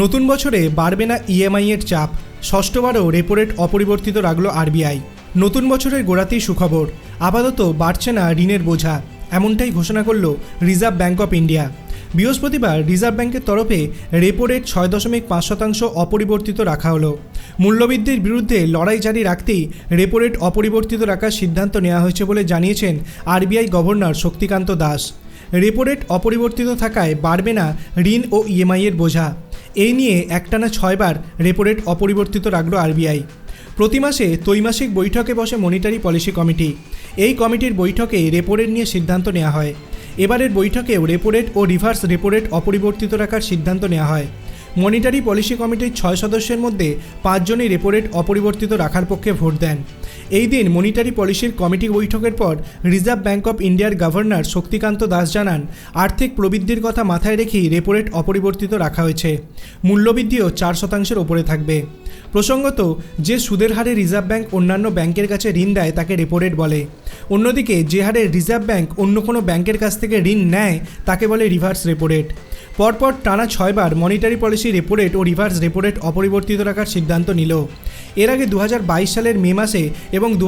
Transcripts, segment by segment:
নতুন বছরে বাড়বে না ইএমআই এর চাপ। ষষ্ঠবারও রেপো রেট অপরিবর্তিত রাখল আরবিআই নতুন বছরের গোড়াতেই সুখবর। আপাতত বাড়ছে না ঋণের বোঝা। এমনটাই ঘোষণা করল রিজার্ভ ব্যাঙ্ক অফ ইন্ডিয়া বৃহস্পতিবার রিজার্ভ ব্যাংকের তরফে রেপো রেট ছয় দশমিক পাঁচ শতাংশ অপরিবর্তিত রাখা হলো। মূল্যবৃদ্ধির বিরুদ্ধে লড়াই জারি রাখতেই রেপো রেট অপরিবর্তিত রাখার সিদ্ধান্ত নেওয়া হয়েছে বলে জানিয়েছেন RBI governor Shaktikanta Das. Repo rate অপরিবর্তিত থাকায় বাড়বে না ঋণ ও ইএমআই এর বোঝা। এই নিয়ে একটানা ছয়বার রেপো রেট অপরিবর্তিত রাখল আরবিআই। প্রতি মাসে ত্রৈমাসিক বৈঠকে বসে মনিটারি পলিসি কমিটি। এই কমিটির বৈঠকে রেপো রেট নিয়ে সিদ্ধান্ত নেওয়া হয়। এবারের বৈঠকেও রেপো রেট ও রিভার্স রেপো রেট অপরিবর্তিত রাখার সিদ্ধান্ত নেওয়া হয়। মনিটারি পলিসি কমিটির ছয় সদস্যের মধ্যে পাঁচজনই রেপো রেট অপরিবর্তিত রাখার পক্ষে ভোট দেন। এই দিন মনিটারি পলিসির কমিটি বৈঠকের পর রিজার্ভ ব্যাঙ্ক অফ ইন্ডিয়ার গভর্নর শক্তিকান্ত দাস জানান, আর্থিক প্রবৃদ্ধির কথা মাথায় রেখেই রেপো রেট অপরিবর্তিত রাখা হয়েছে। মূল্যবৃদ্ধিও চার শতাংশের ওপরে থাকবে। প্রসঙ্গত, যে সুদের হারে রিজার্ভ ব্যাঙ্ক অন্যান্য ব্যাংকের কাছে ঋণ দেয় তাকে রেপো রেট বলে। অন্যদিকে, যে হারে রিজার্ভ ব্যাঙ্ক অন্য কোনো ব্যাংকের কাছ থেকে ঋণ নেয়, তাকে বলে রিভার্স রেপো রেট পরপর টানা ছয়বার মনিটারি পলিসি রেপো রেট ও রিভার্স রেপো রেট অপরিবর্তিত রাখার সিদ্ধান্ত নিল। এর আগে দু হাজার বাইশ সালের মে মাসে এবং দু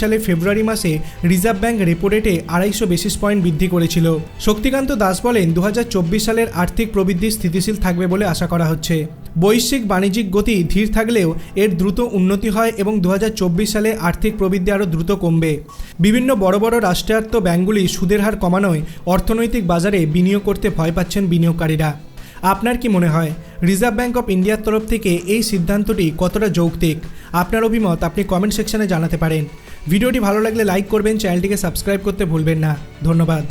সালের ফেব্রুয়ারি মাসে রিজার্ভ ব্যাঙ্ক রেপো রেটে আড়াইশো বেসিস পয়েন্ট বৃদ্ধি করেছিল। শক্তিকান্ত দাস বলেন দু হাজার চব্বিশ সালের আর্থিক প্রবৃদ্ধি স্থিতিশীল থাকবে বলে আশা করা হচ্ছে। বৈশ্বিক বাণিজ্যিক গতি ধীর থাকলেও এর দ্রুত উন্নতি হয় এবং দু হাজার চব্বিশ সালে আর্থিক প্রবৃদ্ধি আরও দ্রুত কমবে। বিভিন্ন বড় বড় রাষ্ট্রায়ত্ত ব্যাঙ্কগুলি সুদের হার কমানোয় অর্থনৈতিক বাজারে বিনিয়োগ করতে ভয় পাচ্ছেন বিনিয়োগকারীরা। আপনার কি মনে হয় রিজার্ভ ব্যাঙ্ক অফ ইন্ডিয়ার তরফ থেকে এই সিদ্ধান্তটি কতটা যৌক্তিক? আপনার অভিমত আপনি কমেন্ট সেকশনে জানাতে পারেন। ভিডিওটি ভালো লাগলে লাইক করবেন, চ্যানেলটিকে সাবস্ক্রাইব করতে ভুলবেন না। ধন্যবাদ।